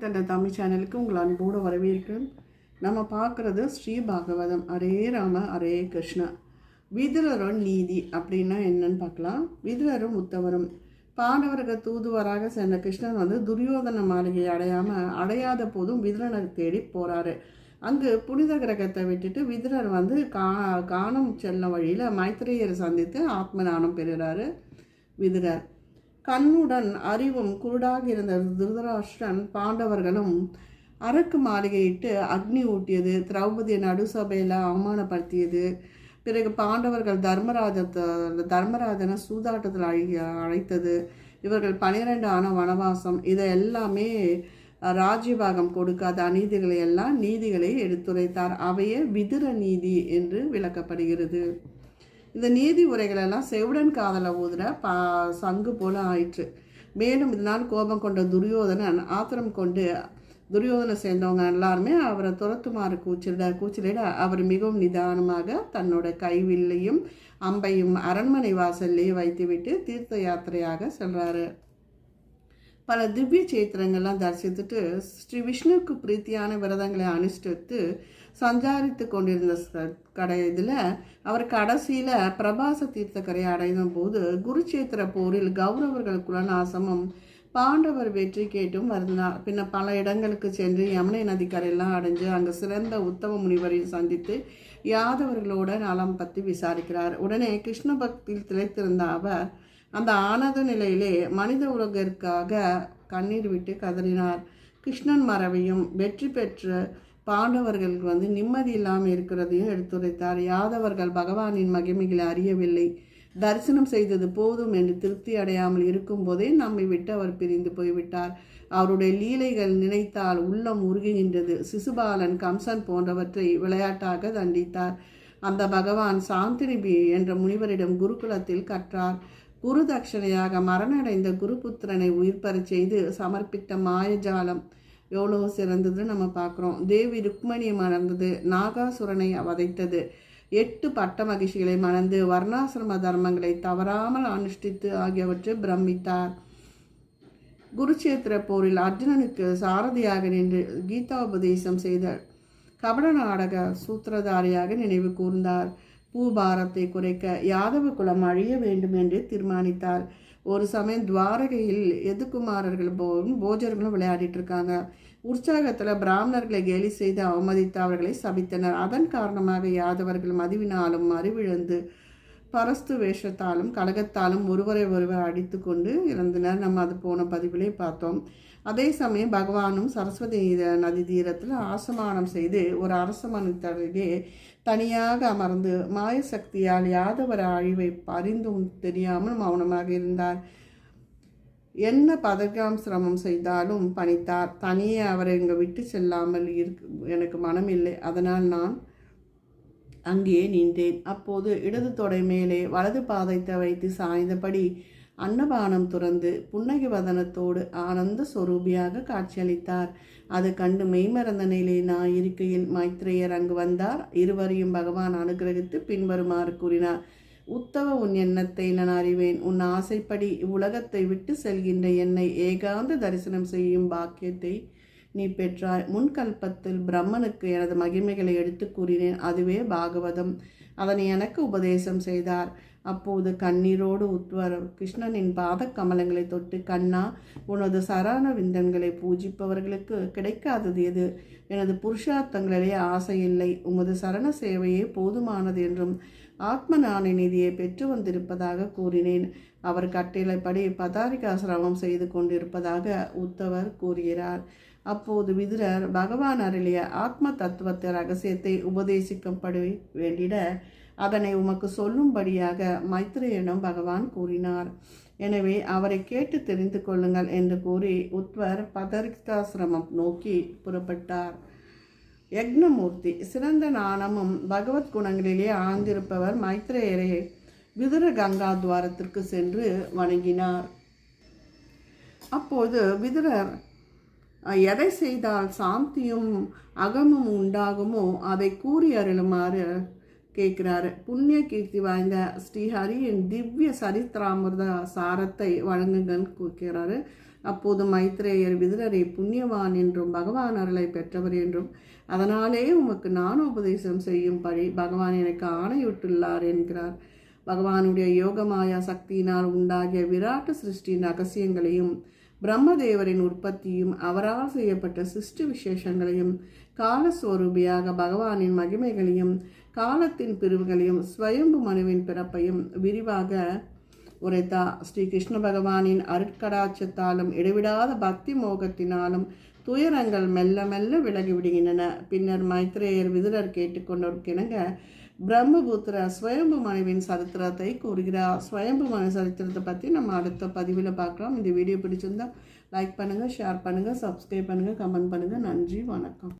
தந்த தமிழ் சேனலுக்கு உங்கள் அன்போடு வரவேற்கிறேன் நம்ம பார்க்குறது ஸ்ரீ பாகவதம். Array Rama array Krishna. விதுரரும் நீதி அப்படின்னா என்னன்னு பார்க்கலாம். விதுரரும் உத்தவரும் பாண்டவர்கள் தூதுவராக சென்ற கிருஷ்ணன் வந்து துரியோதன மாளிகையை அடையாமல் அடையாத போதும் விதுரனை தேடி போகிறாரு அங்கு புனித கிரகத்தை விட்டுட்டு விதுரர் வந்து கா காணம் செல்லும் வழியில் மைத்திரேயரை சந்தித்து ஆத்மஞானம் பெறுகிறாரு விதுரர். கண்ணுடன் அறிவும் குருடாக இருந்த திருதராஷ்டிரன் பாண்டவர்களும் அரக்கு மாளிகையிட்டு அக்னி ஊட்டியது திரௌபதியை நடுசபையில் அவமானப்படுத்தியது. பிறகு பாண்டவர்கள் தர்மராஜத்தை தர்மராஜனை சூதாட்டத்தில் அழி அழைத்தது. இவர்கள் பனிரெண்டு ஆன வனவாசம். இதை எல்லாமே ராஜ்யபாகம் கொடுக்காத அநீதிகளை எல்லாம் நீதிகளை எடுத்துரைத்தார். அவையே விதுர நீதி என்று விளக்கப்படுகிறது. இந்த நீதி உரைகளெல்லாம் செவுடன் காதலை ஊதுற பா சங்கு போல ஆயிற்று. மேலும் இதனால் கோபம் கொண்ட துரியோதனன் ஆத்திரம் கொண்டு துரியோதனை சேர்ந்தவங்க எல்லாருமே அவரை துரத்துமாறு கூச்சலிட கூச்சலிட அவர் மிகவும் நிதானமாக தன்னோட கைவில்லையும் அம்பையும் அரண்மனை வாசல்லையும் வைத்துவிட்டு தீர்த்த யாத்திரையாக செல்றாரு. பல திவ்ய சேத்திரங்கள்லாம் தரிசித்துட்டு ஸ்ரீ விஷ்ணுவுக்கு பிரீத்தியான விரதங்களை அனுஷ்டித்து சஞ்சாரித்து கொண்டிருந்த கடை இதில் அவர் கடைசியில் பிரபாச தீர்த்தக்கரை அடைந்த போது குருச்சேத்திர போரில் கௌரவர்கள் குலநாசமும் பாண்டவர் வெற்றி கேட்டும் வருந்தார் பின்ன பல இடங்களுக்கு சென்று யமுனை நதிக்கரையெல்லாம் அடைஞ்சு அங்கே சிறந்த உத்தம முனிவரையும் சந்தித்து யாதவர்களோட நலம் பற்றி விசாரிக்கிறார். உடனே கிருஷ்ண பக்தியில் திளைத்திருந்த அவர் அந்த ஆனந்த நிலையிலே மனித உலகிற்காக கண்ணீர் விட்டு கதறினார். கிருஷ்ணன் மரவையும் வெற்றி பெற்று பாண்டவர்களுக்கு வந்து நிம்மதி இல்லாமல் இருக்கிறதையும் எடுத்துரைத்தார். யாதவர்கள் பகவானின் மகிமைகளை அறியவில்லை. தரிசனம் செய்தது போதும் என்று திருப்தி அடையாமல் இருக்கும்போதே நம்மை விட்டு அவர் பிரிந்து போய்விட்டார். அவருடைய லீலைகள் நினைத்தால் உள்ளம் உருகுகின்றது. சிசுபாலன் கம்சன் போன்றவற்றை விளையாட்டாக தண்டித்தார். அந்த பகவான் சாந்தினிபி என்ற முனிவரிடம் குருகுலத்தில் கற்றார். குரு தட்சணையாக மரணடைந்த குருபுத்திரனை உயிர்பெறச் செய்து சமர்ப்பித்த மாயஜாலம். எவ்வளோ சிறந்தது நம்ம பார்க்குறோம். தேவி ருக்மணியை மறந்தது நாகாசுரனை வதைத்தது. எட்டு பட்ட மகிழ்ச்சிகளை மணந்து வர்ணாசிரம தர்மங்களை தவறாமல் அனுஷ்டித்து ஆகியவற்றை பிரமித்தார். குருச்சேத்திர போரில் அர்ஜுனனுக்கு சாரதியாக நின்று கீதா உபதேசம் செய்த கபட நாடக சூத்திரதாரியாக நினைவு கூர்ந்தார். பூபாரத்தை குறைக்க யாதவ குலம் அழிய வேண்டும் என்று தீர்மானித்தார். ஒரு சமயம் துவாரகையில் எதுகுமாரர்கள் போகும் போஜர்களும் விளையாடிட்டு இருக்காங்க உற்சாகத்தில் பிராமணர்களை கேலி செய்து அவமதித்து அவர்களை சபித்தனர். அதன் காரணமாக யாதவர்கள் மதிவினாலும் அறிவிழந்து பரஸ்து வேஷத்தாலும் கழகத்தாலும் ஒருவரை ஒருவர் அடித்து கொண்டு இறந்தனர். நம்ம அது போன பதிவிலே பார்த்தோம். அதே சமயம் பகவானும் சரஸ்வதி நதி தீரத்தில் ஆசமானம் செய்து ஒரு அரசமனத்தருகே தனியாக அமர்ந்து மாய சக்தியால் யாதவர் அழிவை அறிந்தும் தெரியாமல் மௌனமாக இருந்தார். என்ன பதற்காம் சிரமம் செய்தாலும் பணித்தார். தனியே அவரை இங்கே விட்டு செல்லாமல் இருக் எனக்கு மனம் இல்லை அதனால் நான் அங்கே நின்றேன். அப்போது இடது தொடை மேலே வலது பாதைத்தை வைத்து சாய்ந்தபடி அன்னபானம் துறந்து புன்னகை வதனத்தோடு ஆனந்த சொரூபியாக காட்சியளித்தார். அது கண்டு மெய்மறந்த நிலையில் நான் இருக்கையில் மைத்ரேயர் அங்கு வந்தார். இருவரையும் பகவான் அனுகிரகித்து பின்வருமாறு கூறினார். உத்தவ உன் எண்ணத்தை நான் அறிவேன். உன் ஆசைப்படி உலகத்தை விட்டு செல்கின்ற என்னை ஏகாந்த தரிசனம் செய்யும் பாக்கியத்தை நீ பெற்றாய். முன்கல்பத்தில் பிரம்மனுக்கு எனது மகிமைகளை எடுத்து கூறினேன். அதுவே பாகவதம். அதனை எனக்கு உபதேசம் செய்தார். அப்போது கண்ணீரோடு உத்வர் கிருஷ்ணனின் பாத கமலங்களை தொட்டு கண்ணா உனது சரண விந்தன்களை பூஜிப்பவர்களுக்கு கிடைக்காதது எது? எனது புருஷார்த்தங்களிலே ஆசை இல்லை. உமது சரண சேவையே போதுமானது என்றும் ஆத்ம நாண நிதியை பெற்று வந்திருப்பதாக கூறினேன். அவர் கட்டிலைப்படி பதாரிகாசிரமம் செய்து கொண்டிருப்பதாக உத்தவர் கூறுகிறார். அப்போது விதுரர் பகவான் அருளிய ஆத்ம தத்துவத்தை ரகசியத்தை உபதேசிக்கப்படு வேண்டிட அதனை உமக்கு சொல்லும்படியாக மைத்ரேயனும் பகவான் கூறினார். எனவே அவரை கேட்டு தெரிந்து கொள்ளுங்கள் என்று கூறி உத்வர் பதரிகாசிரமம் நோக்கி புறப்பட்டார். யக்னமூர்த்தி சிறந்த நாணமும் பகவத் குணங்களிலே ஆழ்ந்திருப்பவர் மைத்ரேயரை விதுர கங்கா துவாரத்திற்கு சென்று வணங்கினார். அப்போது விதுரர் எதை செய்தால் சாந்தியும் அகமும் உண்டாகுமோ? அதை கூறி அருளுமாறு கேட்குறாரு. புண்ணிய கீர்த்தி வாய்ந்த ஸ்ரீஹரியின் திவ்ய சரித்திராமிரத சாரத்தை வழங்குங்கன்னு கேட்கிறாரு அப்போது மைத்ரேயர் விதுரரை புண்ணியவான் என்றும் பகவான் அருளை பெற்றவர் என்றும் அதனாலே உமக்கு ஞானோபதேசம் செய்யும்படி பகவான் எனக்கு ஆணையிட்டுள்ளார் என்கிறார். பகவானுடைய யோகமாயா சக்தியினால் உண்டாகிய விராட்டு சிருஷ்டியின் ரகசியங்களையும் பிரம்மதேவரின் உற்பத்தியும் அவரால் செய்யப்பட்ட சிஷ்டு விசேஷங்களையும் காலஸ்வரூபியாக பகவானின் மகிமைகளையும் காலத்தின் பிரிவுகளையும் ஸ்வயம்பு மனுவின் பிறப்பையும் விரிவாக உரைத்தா. ஸ்ரீ கிருஷ்ண பகவானின் அருட்கடாட்சத்தாலும் இடைவிடாத பக்தி மோகத்தினாலும் துயரங்கள் மெல்ல மெல்ல விலகி விடுகின்றன. பின்னர் மைத்ரேயர் விதுரர் கேட்டுக்கொண்டோருக்கிணங்க பிரம்மபுத்திர ஸ்வயம்பு மனைவியின் சரித்திரத்தை கூறுகிறார். ஸ்வயம்பு மனைவி சரித்திரத்தை பற்றி நம்ம அடுத்த பதிவில் பார்க்கலாம். இந்த வீடியோ பிடிச்சிருந்தால் லைக் பண்ணுங்கள் ஷேர் பண்ணுங்கள் சப்ஸ்கிரைப் பண்ணுங்கள் கமெண்ட் பண்ணுங்கள் நன்றி வணக்கம்.